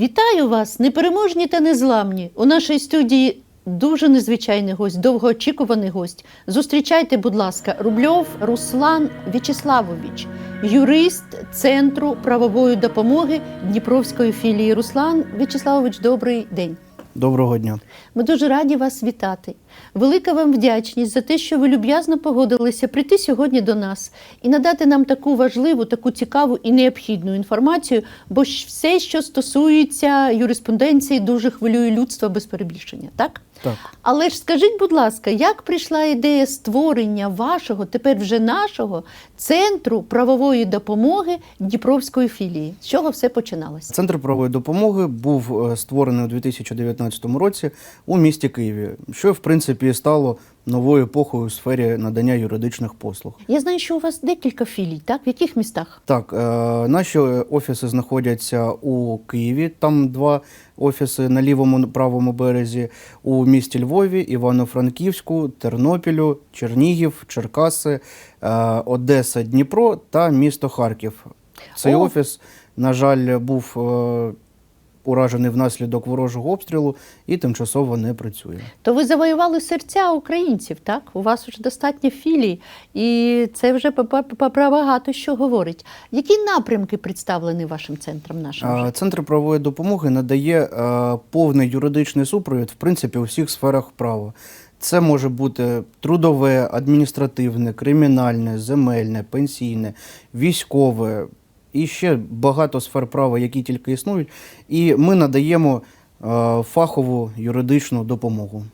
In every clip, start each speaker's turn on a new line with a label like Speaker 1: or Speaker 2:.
Speaker 1: Вітаю вас, непереможні та незламні. У нашій студії дуже незвичайний гость, довгоочікуваний гость. Зустрічайте, будь ласка, Рубльов Руслан В'ячеславович, юрист Центру правової допомоги Дніпровської філії. Руслан В'ячеславович, добрий день.
Speaker 2: Доброго дня.
Speaker 1: Ми дуже раді вас вітати. Велика вам вдячність за те, що ви люб'язно погодилися прийти сьогодні до нас і надати нам таку важливу, таку цікаву і необхідну інформацію, бо все, що стосується юриспонденції, дуже хвилює людство без перебільшення, так?
Speaker 2: Так.
Speaker 1: Але ж скажіть, будь ласка, як прийшла ідея створення вашого, тепер вже нашого центру правової допомоги Дніпровської філії? З чого все починалося?
Speaker 2: Центр правової допомоги був е, створений у 2019 році у місті Києві, що в принципі стало новою епохою у сфері надання юридичних послуг.
Speaker 1: Я знаю, що у вас декілька філій, так? В яких містах?
Speaker 2: Так, е, наші офіси знаходяться у Києві. Там два офіси на лівому правому березі, у місті Львові, Івано-Франківську, Тернопілю, Чернігів, Черкаси, е, Одеса, Дніпро та місто Харків. Цей
Speaker 1: О!
Speaker 2: офіс, на жаль, був е, уражений внаслідок ворожого обстрілу і тимчасово не працює.
Speaker 1: То ви завоювали серця українців, так? У вас вже достатньо філій, і це вже про багато що говорить. Які напрямки представлені вашим центром нашим?
Speaker 2: Центр правової допомоги надає е, повний юридичний супровід в принципі у всіх сферах права. Це може бути трудове, адміністративне, кримінальне, земельне, пенсійне, військове і ще багато сфер права, які тільки існують. І ми надаємо е, фахову юридичну допомогу.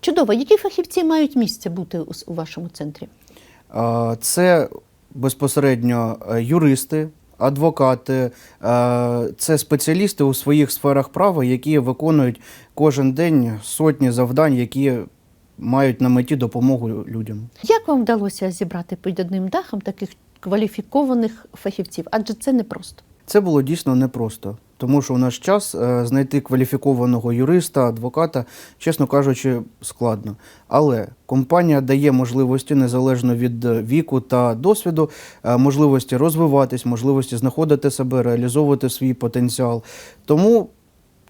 Speaker 1: Чудово. Які фахівці мають місце бути у, вашому центрі?
Speaker 2: Е, Це безпосередньо е, юристи, адвокати, це спеціалісти у своїх сферах права, які виконують кожен день сотні завдань, які мають на меті допомогу людям.
Speaker 1: Як вам вдалося зібрати під одним дахом таких кваліфікованих фахівців? Адже це непросто.
Speaker 2: Це було дійсно непросто, тому що у наш час е, знайти кваліфікованого юриста, адвоката, чесно кажучи, складно. Але компанія дає можливості незалежно від віку та досвіду, е, можливості розвиватись, можливості знаходити себе, реалізовувати свій потенціал. Тому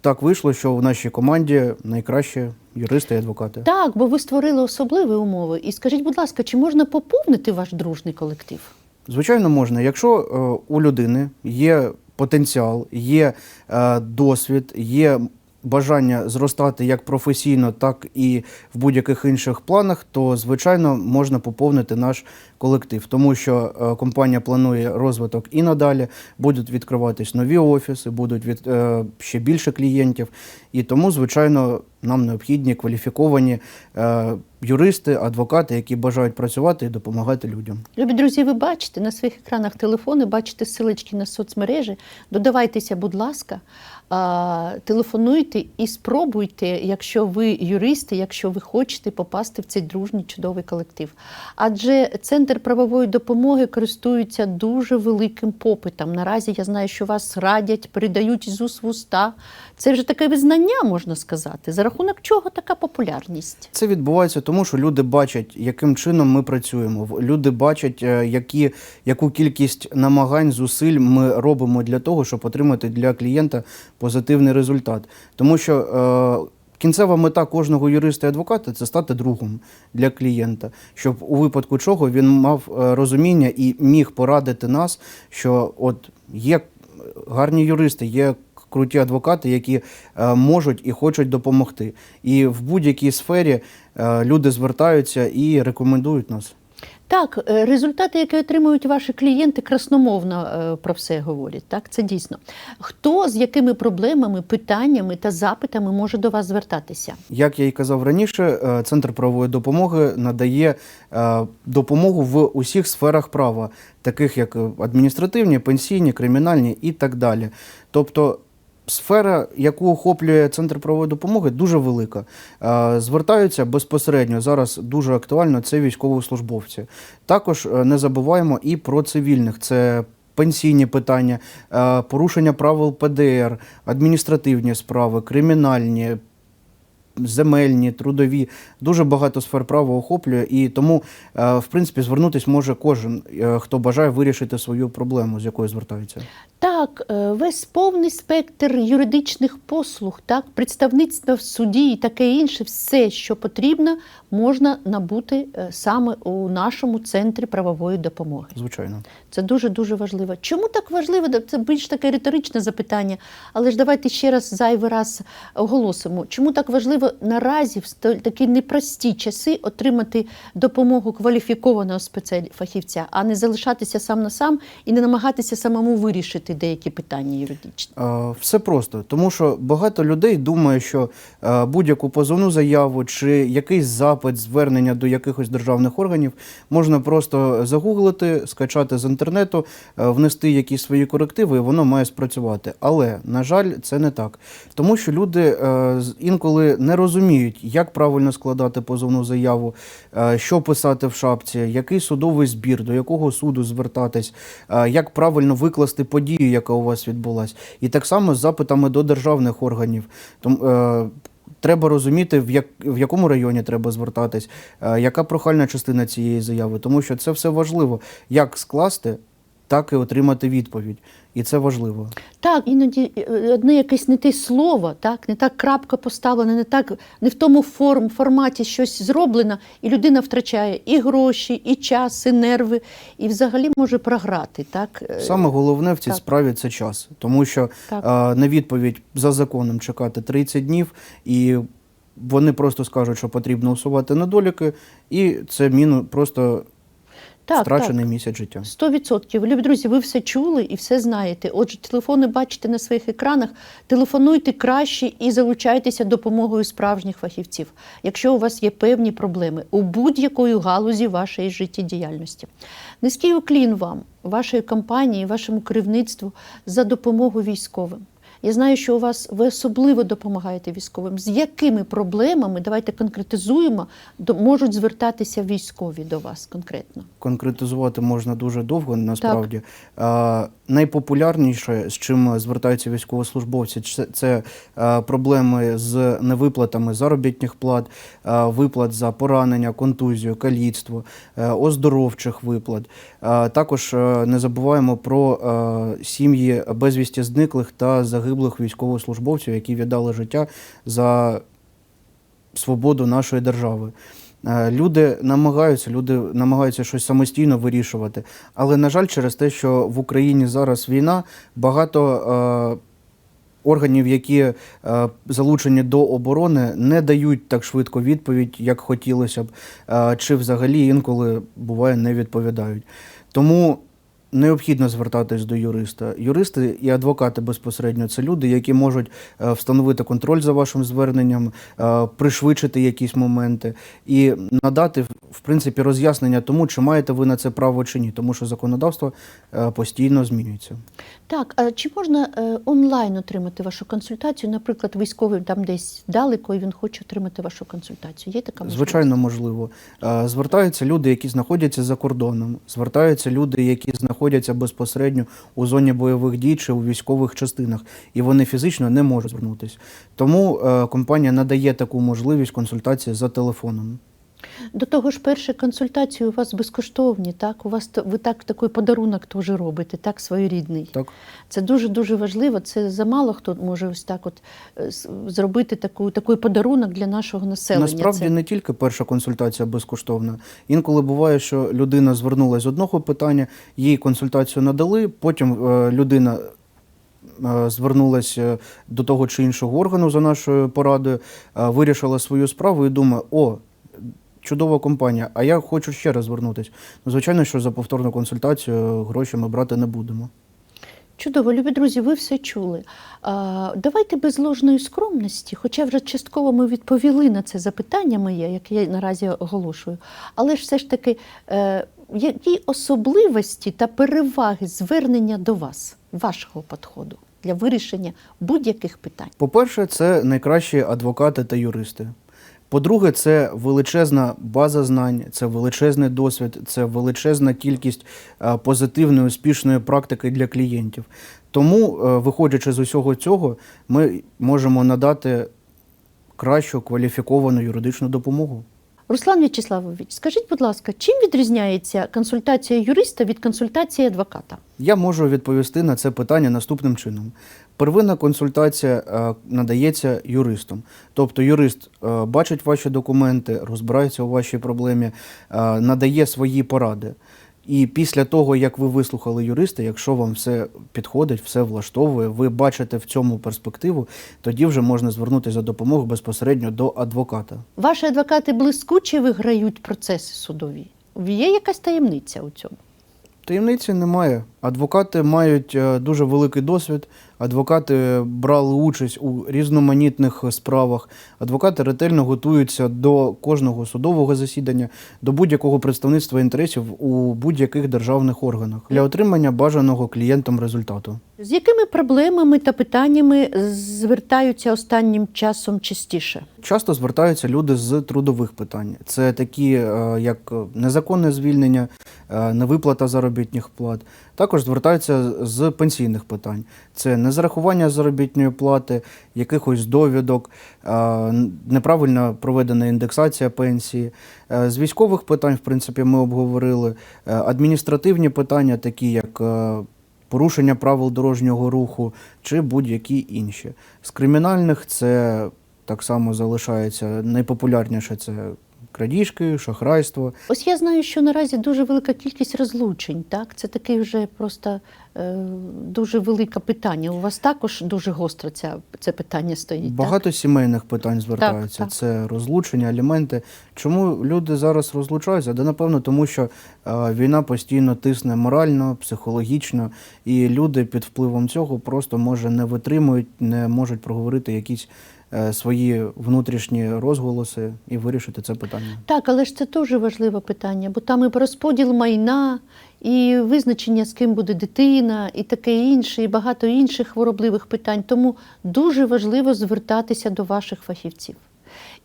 Speaker 2: так вийшло, що в нашій команді найкращі юристи і адвокати.
Speaker 1: Так, бо ви створили особливі умови. І скажіть, будь ласка, чи можна поповнити ваш дружний колектив?
Speaker 2: Звичайно, можна. Якщо е, у людини є потенціал, є е, досвід, є бажання зростати як професійно, так і в будь-яких інших планах, то звичайно можна поповнити наш колектив, тому що е, компанія планує розвиток і надалі, будуть відкриватись нові офіси, будуть від е, ще більше клієнтів, і тому, звичайно, нам необхідні кваліфіковані е, юристи, адвокати, які бажають працювати і допомагати людям.
Speaker 1: Любі друзі, ви бачите на своїх екранах телефони, бачите силочки на соцмережі. Додавайтеся, будь ласка, телефонуйте і спробуйте, якщо ви юристи, якщо ви хочете попасти в цей дружній чудовий колектив. Адже центр правової допомоги користується дуже великим попитом. Наразі я знаю, що вас радять, передають з уст в уста. Це вже таке визнання, можна сказати. За рахунок чого така популярність?
Speaker 2: Це відбувається тому, що люди бачать, яким чином ми працюємо. Люди бачать, е, які, яку кількість намагань, зусиль ми робимо для того, щоб отримати для клієнта позитивний результат. Тому що е, кінцева мета кожного юриста і адвоката це стати другом для клієнта, щоб у випадку чого він мав е, розуміння і міг порадити нас, що от є гарні юристи, є круті адвокати, які е, можуть і хочуть допомогти. І в будь-якій сфері е, люди звертаються і рекомендують нас.
Speaker 1: Так, е, результати, які отримують ваші клієнти, красномовно е, про все говорять. Так, це дійсно. Хто з якими проблемами, питаннями та запитами може до вас звертатися?
Speaker 2: Як я і казав раніше, е, центр правової допомоги надає допомогу в усіх сферах права, таких як адміністративні, пенсійні, кримінальні і так далі. Тобто. Сфера, яку охоплює центр правової допомоги, дуже велика. Е, Звертаються безпосередньо зараз дуже актуально. Це військовослужбовці. Також е, не забуваємо і про цивільних. Це пенсійні питання, е, порушення правил ПДР, адміністративні справи, кримінальні, земельні, трудові, дуже багато сфер права охоплює, і тому, в принципі, звернутися може кожен, хто бажає вирішити свою проблему, з якою звертається.
Speaker 1: Так, е, весь повний спектр юридичних послуг, так, представництва в суді і таке інше, все, що потрібно, можна набути е, саме у нашому центрі правової допомоги.
Speaker 2: Звичайно.
Speaker 1: Це дуже дуже важливо. Чому так важливо? Це більш таке риторичне запитання, але ж давайте ще раз зайвий раз оголосимо. Чому так важливо наразі в такі непрості часи отримати допомогу кваліфікованого спецфахівця, а не залишатися сам на сам і не намагатися самому вирішити деякі питання юридичні?
Speaker 2: Е, Все просто, тому що багато людей думає, що е, будь-яку позовну заяву чи якийсь запит, звернення до якихось державних органів можна просто загуглити, скачати з інтернету, е, внести якісь свої корективи, і воно має спрацювати. Але на жаль, це не так, тому що люди інколи не розуміють, як правильно складати позовну заяву, що писати в шапці, який судовий збір, до якого суду звертатись, як правильно викласти подію, яка у вас відбулась. І так само з запитами до державних органів. Тому е, треба розуміти, в, як, в якому районі треба звертатись, е, яка прохальна частина цієї заяви, тому що це все важливо. Як скласти, так і отримати відповідь. І це важливо.
Speaker 1: Так, іноді е, одне якесь не те слово, так, не так крапка поставлена, не так не в тому форм, форматі щось зроблено, і людина втрачає і гроші, і час, і нерви, і взагалі може програти. Так? Е,
Speaker 2: Саме головне в цій
Speaker 1: так.
Speaker 2: справі це час, тому що
Speaker 1: Так.
Speaker 2: е, на відповідь за законом чекати 30 днів, і вони просто скажуть, що потрібно усувати недоліки, і це міну просто
Speaker 1: так,
Speaker 2: втрачений
Speaker 1: так.
Speaker 2: місяць життя.
Speaker 1: Сто відсотків. Любі друзі, ви все чули і все знаєте. Отже, телефони бачите на своїх екранах. Телефонуйте краще і залучайтеся допомогою справжніх фахівців, якщо у вас є певні проблеми у будь-якої галузі вашої життєдіяльності. Низький уклін вам, вашої компанії, вашому керівництву за допомогу військовим. Я знаю, що у вас ви особливо допомагаєте військовим. З якими проблемами давайте конкретизуємо, можуть звертатися військові до вас конкретно.
Speaker 2: Конкретизувати можна дуже довго, насправді. Е, найпопулярніше, з чим звертаються військовослужбовці, це, це е, проблеми з невиплатами заробітних плат, е, виплат за поранення, контузію, каліцтво, е, оздоровчих виплат. Е, також не забуваємо про е, сім'ї безвісті зниклих та загиблих військовослужбовців, які віддали життя за свободу нашої держави. Е, Люди намагаються, люди намагаються щось самостійно вирішувати. Але, на жаль, через те, що в Україні зараз війна, багато е, органів, які е, залучені до оборони, не дають так швидко відповідь, як хотілося б, е, чи взагалі інколи буває не відповідають. Тому необхідно звертатись до юриста. Юристи і адвокати безпосередньо це люди, які можуть е, встановити контроль за вашим зверненням, е, пришвидшити якісь моменти і надати в принципі роз'яснення тому, чи маєте ви на це право чи ні, тому що законодавство е, постійно змінюється.
Speaker 1: Так, а чи можна онлайн отримати вашу консультацію? Наприклад, військовий там десь далеко, і він хоче отримати вашу консультацію. Є така можливість?
Speaker 2: Звичайно, можливо. Звертаються люди, які знаходяться за кордоном, звертаються люди, які знаходяться безпосередньо у зоні бойових дій чи у військових частинах, і вони фізично не можуть звернутися. Тому е, компанія надає таку можливість консультації за телефоном.
Speaker 1: До того ж, перші консультації у вас безкоштовні, так? У вас ви так такий подарунок теж робите, так своєрідний.
Speaker 2: Так?
Speaker 1: Це дуже дуже важливо. Це замало хто може ось так, от е, зробити таку такий подарунок для нашого населення.
Speaker 2: Насправді
Speaker 1: Це-
Speaker 2: не тільки перша консультація безкоштовна. Інколи буває, що людина звернулася з одного питання, їй консультацію надали, потім е, людина. е, Звернулася до того чи іншого органу за нашою порадою, е, вирішила свою справу і думає: о, чудова компанія, а я хочу ще раз звернутися. Ну, звичайно, що за повторну консультацію гроші ми брати не будемо.
Speaker 1: Чудово, любі друзі, ви все чули. А, давайте без ложної скромності, хоча вже частково ми відповіли на це запитання моє, яке я наразі оголошую. Але ж все ж таки, е, які особливості та переваги звернення до вас, вашого підходу для вирішення будь-яких питань?
Speaker 2: По-перше, це найкращі адвокати та юристи. По-друге, це величезна база знань, це величезний досвід, це величезна кількість е, позитивної, успішної практики для клієнтів. Тому, е, виходячи з усього цього, ми можемо надати кращу кваліфіковану юридичну допомогу.
Speaker 1: Руслан В'ячеславович, скажіть, будь ласка, чим відрізняється консультація юриста від консультації адвоката?
Speaker 2: Я можу відповісти на це питання наступним чином. Первинна консультація е, надається юристом. Тобто юрист е, бачить ваші документи, розбирається у вашій проблемі, е, надає свої поради. І після того, як ви вислухали юриста, якщо вам все підходить, все влаштовує, ви бачите в цьому перспективу, тоді вже можна звернутися за допомогою безпосередньо до адвоката.
Speaker 1: Ваші адвокати блискуче виграють процеси судові. Є якась таємниця у цьому?
Speaker 2: Таємниці немає. Адвокати мають е, дуже великий досвід. Адвокати брали участь у різноманітних справах. Адвокати ретельно готуються до кожного судового засідання, до будь-якого представництва інтересів у будь-яких державних органах для отримання бажаного клієнтом результату.
Speaker 1: З якими проблемами та питаннями звертаються останнім часом частіше?
Speaker 2: Часто звертаються люди з трудових питань. Це такі, е, як незаконне звільнення, е, невиплата заробітних плат. Також звертаються з пенсійних питань. Це незарахування заробітної плати, якихось довідок, е, неправильно проведена індексація пенсії. Е, З військових питань, в принципі, ми обговорили. Е, Адміністративні питання, такі як порушення правил дорожнього руху чи будь-які інші. З кримінальних це так само залишається найпопулярніше це крадіжки, шахрайство.
Speaker 1: Ось я знаю, що наразі дуже велика кількість розлучень. Так, це таке вже просто е, дуже велике питання. У вас також дуже гостро ця, це питання стоїть.
Speaker 2: Багато сімейних питань звертаються.
Speaker 1: так.
Speaker 2: Це розлучення, аліменти. Чому люди зараз розлучаються? Да, напевно, тому що е, війна постійно тисне морально, психологічно, і люди під впливом цього просто може не витримують, не можуть проговорити якісь свої внутрішні розголоси і вирішити це питання.
Speaker 1: Так, але ж це теж важливе питання, бо там і розподіл майна, і визначення, з ким буде дитина, і таке інше, і багато інших хворобливих питань. Тому дуже важливо звертатися до ваших фахівців.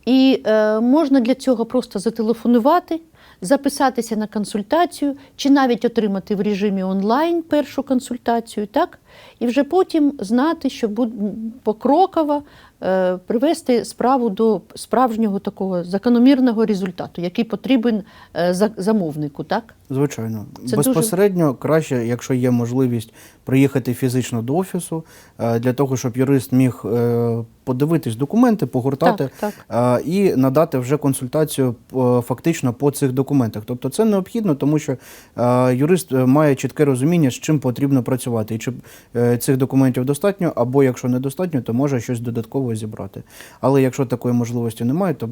Speaker 1: І е, можна для цього просто зателефонувати, записатися на консультацію, чи навіть отримати в режимі онлайн першу консультацію, так? І вже потім знати, що покроково е, привести справу до справжнього такого закономірного результату, який потрібен е, за- замовнику, так?
Speaker 2: Звичайно,
Speaker 1: Це
Speaker 2: безпосередньо краще, якщо є можливість приїхати фізично до офісу, е, для того, щоб юрист міг подивитись документи, погортати
Speaker 1: Так, так.
Speaker 2: і надати вже консультацію фактично по цих документах. Тобто це необхідно, тому що юрист має чітке розуміння, з чим потрібно працювати, і чи цих документів достатньо, або якщо недостатньо, то може щось додатково зібрати. Але якщо такої можливості немає, то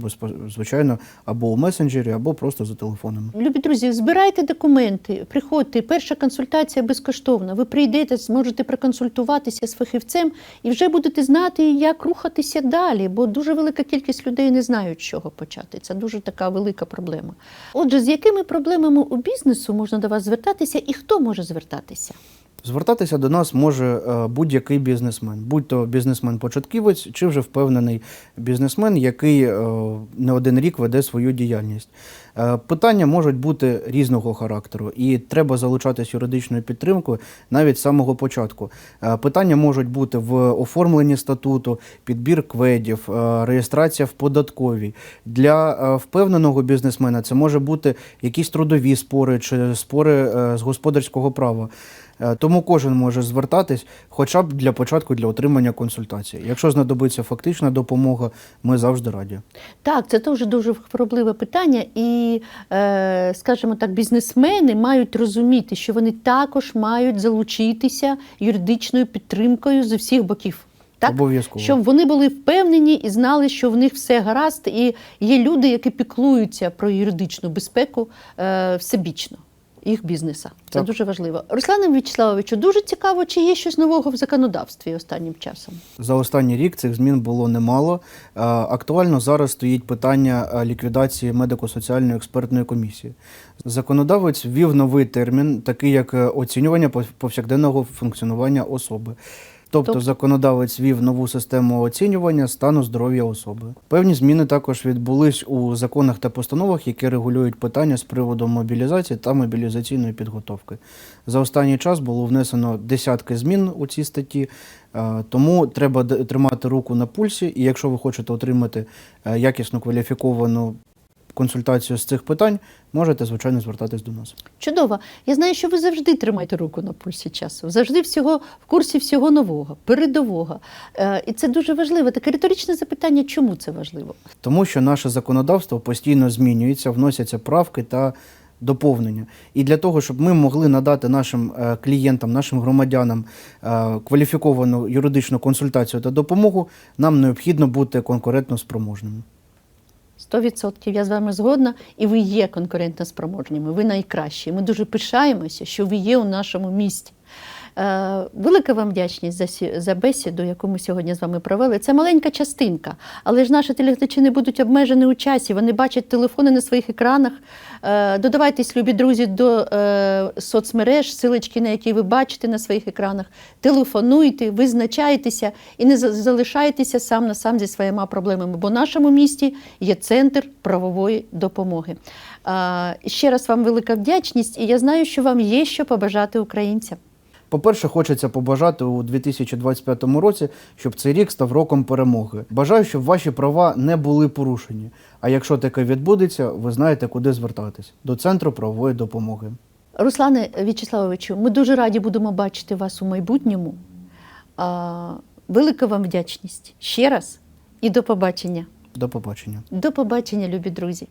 Speaker 2: звичайно або у месенджері, або просто за телефоном.
Speaker 1: Любі друзі, збирайте документи, приходьте. Перша консультація безкоштовна. Ви прийдете, зможете проконсультуватися з фахівцем і вже будете знати, як рухатися далі, бо дуже велика кількість людей не знають, з чого почати. Це дуже така велика проблема. Отже, з якими проблемами у бізнесу можна до вас звертатися і хто може звертатися?
Speaker 2: Звертатися до нас може е, будь-який бізнесмен, будь-то бізнесмен-початківець чи вже впевнений бізнесмен, який е, не один рік веде свою діяльність. Е, Питання можуть бути різного характеру, і треба залучатись юридичною підтримкою навіть з самого початку. Питання можуть бути в оформленні статуту, підбір кведів, реєстрація в податковій. Для впевненого бізнесмена це може бути якісь трудові спори чи спори з господарського права. Е, Тому кожен може звертатись, хоча б для початку для отримання консультації. Якщо знадобиться фактична допомога, ми завжди раді.
Speaker 1: Так, це теж дуже хворобливе питання, і, е, скажімо так, бізнесмени мають розуміти, що вони також мають залучитися юридичною підтримкою з усіх боків. Так?
Speaker 2: Обов'язково.
Speaker 1: Щоб вони були впевнені і знали, що в них все гаразд, і є люди, які піклуються про юридичну безпеку е, всебічно. Їх бізнеса. Це
Speaker 2: Так.
Speaker 1: дуже важливо. Руслане Вячеславовичу, дуже цікаво, чи є щось нового в законодавстві останнім часом.
Speaker 2: За останній рік цих змін було немало. Е, Актуально зараз стоїть питання е, ліквідації медико-соціальної експертної комісії. Законодавець ввів новий термін, такий як е, оцінювання пов- повсякденного функціонування особи. Тобто
Speaker 1: Тоб-
Speaker 2: законодавець ввів нову систему оцінювання стану здоров'я особи. Певні зміни також відбулись у законах та постановах, які регулюють питання з приводу мобілізації та мобілізаційної підготовки. За останній час було внесено десятки змін у ці статті, е, тому треба тримати руку на пульсі. І якщо ви хочете отримати е, якісну кваліфіковану консультацію з цих питань, можете звичайно звертатись до нас.
Speaker 1: Чудово. Я знаю, що ви завжди тримаєте руку на пульсі часу, завжди всього в курсі всього нового, передового. Е, і це дуже важливо. Таке риторичне запитання, чому це важливо?
Speaker 2: Тому що наше законодавство постійно змінюється, вносяться правки та доповнення. І для того, щоб ми могли надати нашим е, клієнтам, нашим громадянам е, кваліфіковану юридичну консультацію та допомогу, нам необхідно бути конкурентно спроможними.
Speaker 1: 100% я з вами згодна, і ви є конкурентно спроможніми. Ви найкращі. Ми дуже пишаємося, що ви є у нашому місті. Е, велика вам вдячність за, за бесіду, яку ми сьогодні з вами провели. Це маленька частинка, але ж наші телеглядачі не будуть обмежені у часі. Вони бачать телефони на своїх екранах. Е, додавайтесь, любі друзі, до е, соцмереж, силочки, на які ви бачите на своїх екранах. Телефонуйте, визначайтеся і не залишайтеся сам на сам зі своїми проблемами, бо в нашому місті є центр правової допомоги. Ще раз вам велика вдячність, і я знаю, що вам є що побажати українцям.
Speaker 2: По-перше, хочеться побажати у 2025 році, щоб цей рік став роком перемоги. Бажаю, щоб ваші права не були порушені. А якщо таке відбудеться, ви знаєте, куди звертатись до центру правової допомоги.
Speaker 1: Руслане В'ячеславовичу, ми дуже раді будемо бачити вас у майбутньому. Велика вам вдячність ще раз і до побачення.
Speaker 2: До побачення.
Speaker 1: До побачення, любі друзі.